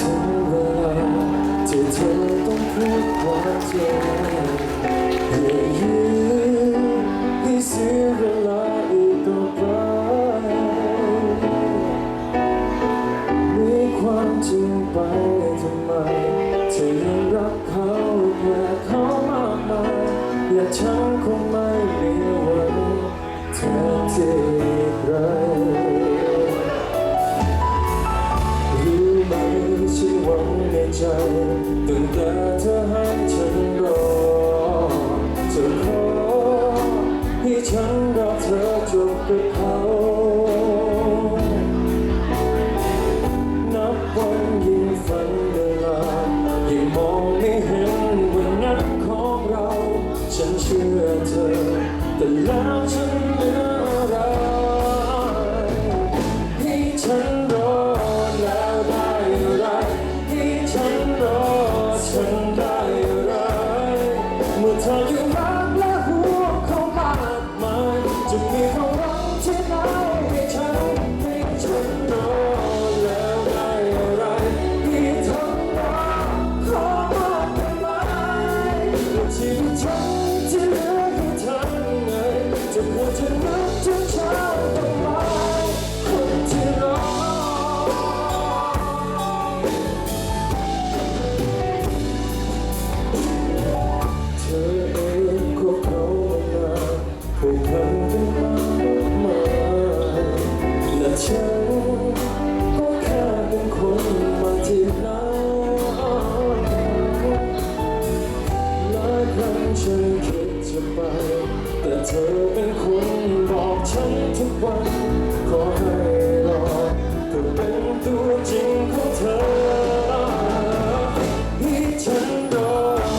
ถึเาเธอต้องพบหัวใจอย่ายืนให้เสียเวลาอีกต่อไปมีความจริงไปทำไมเธอยังรักเขาและเขามากมายและฉันคงไม่มีวันเธอจะไไร จบกับเขานับวันยิ่งฝันเดินลายิ่งมองไม่เห็นวันนั้นของเรา ฉันเชื่อเธอ แต่แล้วฉันเหลืออะไรที่ฉันรอแล้วได้อะไรที่ฉันรอฉันได้อะไรเมื่อเธอ ที่ทั้งที่เหลือคือเธไงจะปวดจะนับจนเช้าต้องมาคนที่รอเธอเองก็เขามาผูกพันกันมากมายและฉัน คิดจะไป แต่เธอเป็นคนบอกฉันทุกวัน ขอให้รอเธอเป็นตัวจริง